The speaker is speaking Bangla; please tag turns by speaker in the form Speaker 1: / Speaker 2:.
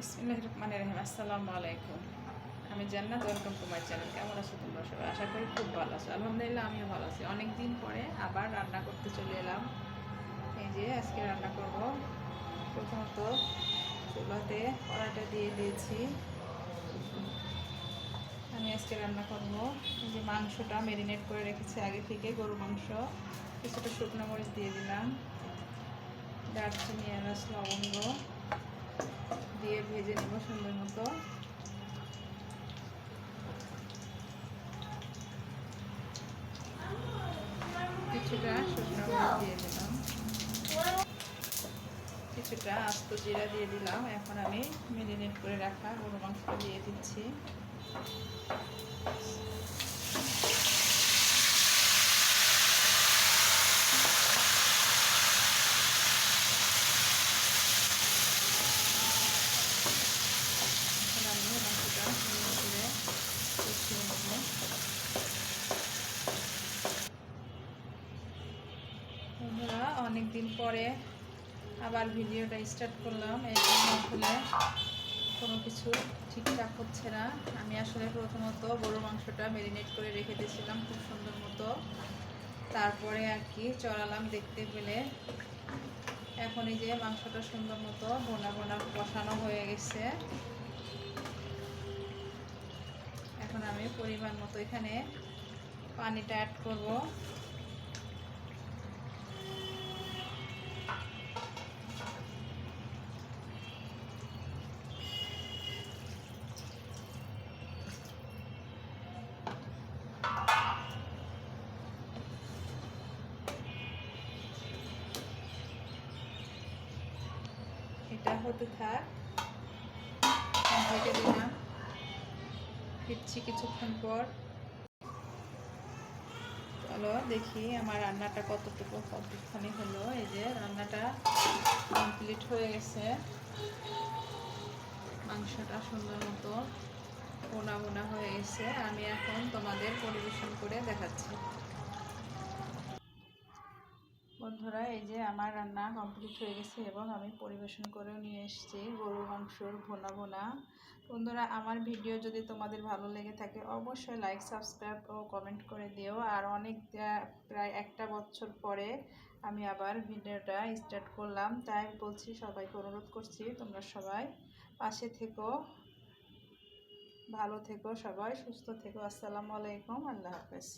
Speaker 1: বিসমিল্লাহ রহমান রহিম আসসালামু আলাইকুম। আমি জান্নাত, ওয়েলকাম টু মাই চ্যানেল। কেমন আছো তোমরা সবাই? আশা করি খুব ভালো আছো। আলহামদুলিল্লাহ, আমিও ভালো আছি। অনেক দিন পরে আবার রান্না করতে চলে এলাম। এই যে আজকে রান্না করব। প্রথমত চুলাতে কড়াটা দিয়ে দিয়েছি। আমি আজকে রান্না করব। যে মাংসটা ম্যারিনেট করে রেখেছি আগে থেকে গরু মাংস। কিছুটা শুকনো মরিচ দিয়ে দিলাম। দারচিনি, এলাচ, লবঙ্গ। দিয়ে ভেজে নেব সুন্দর মতো। কিছুটা দিয়ে দিলাম। কিছুটা আস্ত জিরা দিয়ে দিলাম। এখন আমি মেরিনেট করে রাখা গরু মাংসটা দিয়ে দিচ্ছি এখন আমি মাংসটা সুন্দর করে কষিয়ে নেব অনেকদিন পরে আবার ভিডিওটা স্টার্ট করলাম, এই আসলে কোনো কিছু ঠিকঠাক হচ্ছে না। আমি আসলে প্রথমত গরু মাংসটা ম্যারিনেট করে রেখে দিয়েছিলাম খুব সুন্দর মতো। তারপরে আর কি চড়ালাম দেখতে পেলে। এখন এই যে মাংসটা সুন্দর মতো বোনা বোনা বসানো হয়ে গেছে। এখন আমি পরিমাণ মতো এখানে পানিটা অ্যাড করব। এটা হতে থাক। ঢেকে দিলাম। ফিরছি কিছুক্ষণ পর। চলো দেখি আমার রান্নাটা কতটুকু কতক্ষণে হলো। এই যে রান্নাটা কমপ্লিট হয়ে গেছে। মাংসটা সুন্দর মতো বোনা বোনা হয়ে গেছে। আমি এখন তোমাদের পরিবেশন করে দেখাচ্ছি। বন্ধুরা, এই যে আমার রান্না কমপ্লিট হয়ে গেছে এবং আমি পরিবেশন করেও নিয়ে এসেছি গরু মাংসর ভোনা ভোনা। বন্ধুরা, আমার ভিডিও যদি তোমাদের ভালো লেগে থাকে, অবশ্যই লাইক সাবস্ক্রাইব ও কমেন্ট করে দিও। আর অনেক প্রায় একটা বছর পরে আমি আবার ভিডিওটা স্টার্ট করলাম। তাই বলছি, সবাইকে অনুরোধ করছি, তোমরা সবাই পাশে থেকো, ভালো থেকো সবাই, সুস্থ থেকো। আসসালামু আলাইকুম, আল্লাহ হাফেজ।